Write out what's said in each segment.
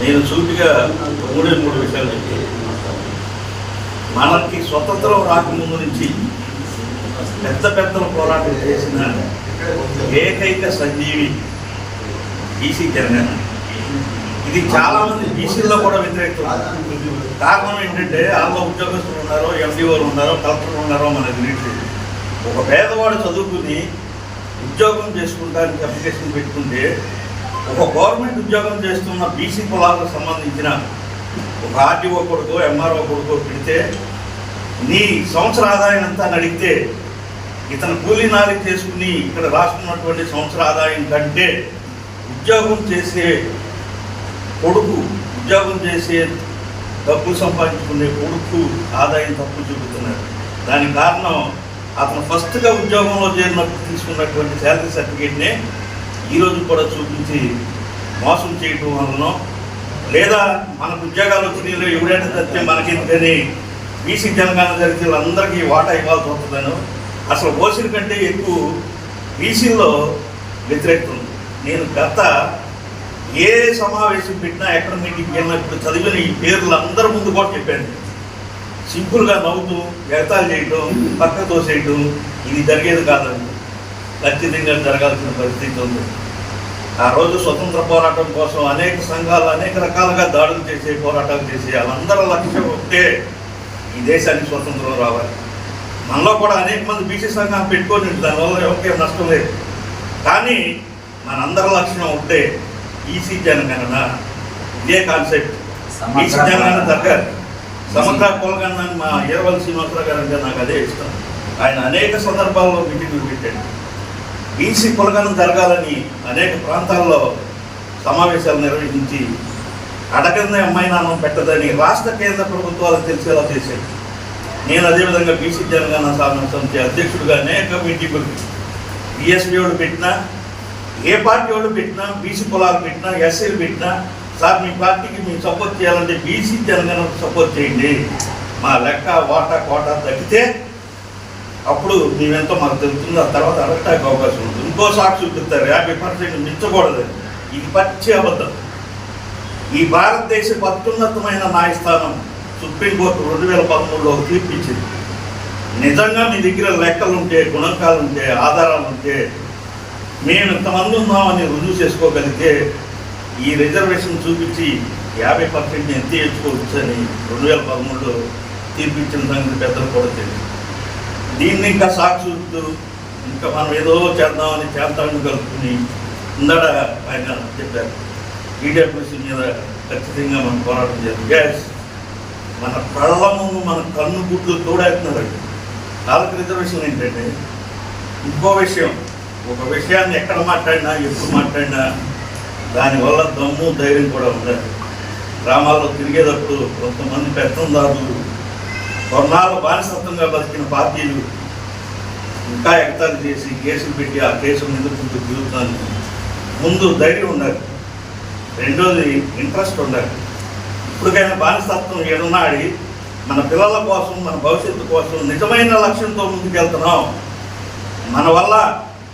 నేను ముందు నేను మూడే మూడు విషయాలు చెప్పి మనకి స్వతంత్రం రాకముందు నుంచి పెద్ద పెద్దల పోరాటం చేసిన ఏకైక సంజీవి బీసీ జనగణ. ఇది చాలా మంది బీసీల్లో కూడా వ్యతిరేకం. కారణం ఏంటంటే వాళ్ళ ఉద్యోగస్తులు ఉన్నారో ఎండిఓలు ఉన్నారో కలెక్టర్లు ఉన్నారో మనకు తెలియట్లేదు. ఒక పేదవాడు చదువుకుని ఉద్యోగం చేసుకుంటానికి అప్లికేషన్ పెట్టుకుంటే ఒక గవర్నమెంట్ ఉద్యోగం చేస్తున్న బీసీ కులాలకు సంబంధించిన ఒక ఆర్టీఓ కొడుకు ఎంఆర్ఓ కొడుకు పెడితే నీ సంవత్సర ఆదాయం అంతా అని అడిగితే ఇతను కూలీ నాలి చేసుకుని ఇక్కడ రాసుకున్నటువంటి సంవత్సర ఆదాయం కంటే ఉద్యోగం చేసే కొడుకు ఉద్యోగం చేసే డబ్బు సంపాదించుకునే కొడుకు ఆదాయం తక్కువ చూపుతున్నారు దానికి కారణం అతను ఫస్ట్గా ఉద్యోగంలో చేరినప్పుడు తీసుకున్నటువంటి శాలరీ సర్టిఫికేట్నే ఈరోజు కూడా చూపించి మోసం చేయటం వలన లేదా మనకు ఉద్యోగాలు వచ్చినాయో ఎవడైనా తప్పితే మనకెందుకని బీసీ తెలంగాణ జరిగితే అందరికీ వాటా ఇవ్వాల్సి వస్తుందను. అసలు ఓసీల కంటే ఎక్కువ బీసీల్లో వ్యతిరేకత ఉంది. నేను గత ఏ సమావేశం పెట్టినా ఎక్కడ మీటింగ్కి వెళ్ళినా ఇప్పుడు చదివిన ఈ పేర్లు అందరి ముందు కూడా చెప్పాను. సింపుల్గా నవ్వుతూ ఎగతాలు చేయటం పక్క తోసేయటం ఇది జరిగేది కాదండి. ఖచ్చితంగా జరగాల్సిన పరిస్థితి ఉంది. ఆ రోజు స్వతంత్ర పోరాటం కోసం అనేక సంఘాలు అనేక రకాలుగా దాడులు చేసే పోరాటాలు చేసే వాళ్ళందరి లక్ష్యం ఒకటే ఈ దేశానికి స్వతంత్రం రావాలి. మనలో కూడా అనేక మంది బీసీ సంఘాలు పెట్టుకొని దానివల్ల ఎవరికేం నష్టం లేదు. కానీ మనందరి లక్ష్యం ఒకటే ఈసీ జనగణన. ఇదే కాన్సెప్ట్. ఈసీ జనగణన జరగాలి. సమగ్ర కులగణన మా ఈరవల్ శ్రీనివాసరావు గారు అంటే నాకు అదే ఇష్టం. ఆయన అనేక సందర్భాల్లో మీటింగ్లు పెట్టాడు. బీసీ కులగనం జరగాలని అనేక ప్రాంతాల్లో సమావేశాలు నిర్వహించి అడగందే అమ్మాయి నాన్న పెట్టదని రాష్ట్ర కేంద్ర ప్రభుత్వాలు తెలిసేలా చేశాడు. నేను అదేవిధంగా బీసీ తెలంగాణ సాధన సమితి అధ్యక్షుడిగా అనేక మీటింగులు బిఎస్పీ వాడు పెట్టినా ఏ పార్టీ వాళ్ళు పెట్టినా బీసీ కులాలు పెట్టినా ఎస్సీలు పెట్టినా సార్ మీ పార్టీకి మేము సపోర్ట్ చేయాలంటే బీసీ తెలంగాణ సపోర్ట్ చేయండి. మా లెక్క వాటా కోటా తగ్గితే అప్పుడు మేమెంతో మాకు తెలుస్తుంది. ఆ తర్వాత అడగటానికి అవకాశం ఉంటుంది. ఇంకో సాక్షి చూపిస్తారు. యాభై పర్సెంట్ మించకూడదు. ఇది పచ్చి అబద్ధం. ఈ భారతదేశ అత్యున్నతమైన న్యాయస్థానం సుప్రీంకోర్టు రెండు వేల పదమూడులో ఒక తీర్పు ఇచ్చింది. నిజంగా మీ దగ్గర లెక్కలు ఉంటే గుణకాలు ఉంటే ఆధారాలు ఉంటే మేము ఇంతమంది ఉన్నామని రుజువు చేసుకోగలిగితే ఈ రిజర్వేషన్ చూపించి యాభై పర్సెంట్ ఎంత చేసుకోవచ్చు అని రెండు వేల పదమూడులో తీర్పిచ్చిన సంగతి పెద్దలు కూడా తెలియదు. దీన్ని ఇంకా సాక్షుతూ ఇంకా మనం ఏదో చేద్దామని చేద్దామని కలుపుకుని ఇందాడ ఆయన చెప్పారు. ఈడబ్ల్యూసీ మీద ఖచ్చితంగా మనం పోరాటం చేయాలి గ్యాస్ మన కళ్ళ ముందు మన కన్ను గుడ్లు తోడేస్తున్నారండి వాళ్ళకి రిజర్వేషన్ ఏంటంటే ఇంకో విషయం ఒక విషయాన్ని ఎక్కడ మాట్లాడినా ఎప్పుడు మాట్లాడినా దానివల్ల దమ్ము ధైర్యం కూడా ఉండాలి. గ్రామాల్లో తిరిగేటప్పుడు కొంతమంది పెత్తందారులు కొన్నాళ్ళు బానిసత్వంగా బతికిన పార్టీలు ఇంకా ఎగతాలు చేసి కేసులు పెట్టి ఆ కేసులు ఎదుర్కొంటూ తిరుగుతాను. ముందు ధైర్యం ఉండాలి. రెండోది ఇంట్రెస్ట్ ఉండాలి. ఇప్పటికైనా బానిసత్వం ఎడనాడి మన పిల్లల కోసం మన భవిష్యత్తు కోసం నిజమైన లక్ష్యంతో ముందుకెళ్తున్నాం. మన వల్ల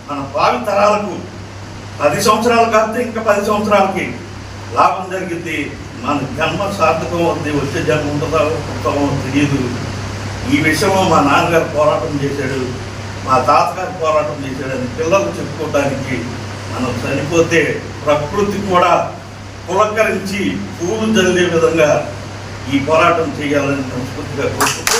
మన భావి తరాలకు పది సంవత్సరాలు కాస్తే ఇంకా పది సంవత్సరాలకి లాభం జరిగింది మన జన్మ సార్థకం అవుతుంది వచ్చే జన్మ ఉంటుందో ఉంటుందో తెలియదు. ఈ విషయంలో మా నాన్నగారు పోరాటం చేశాడు మా తాతగారు పోరాటం చేశాడని పిల్లలు చెప్పుకోవడానికి మనం చనిపోతే ప్రకృతి కూడా పులకరించి పూలు జల్లే విధంగా ఈ పోరాటం చేయాలని సంస్కృతిగా కోరుకుంటూ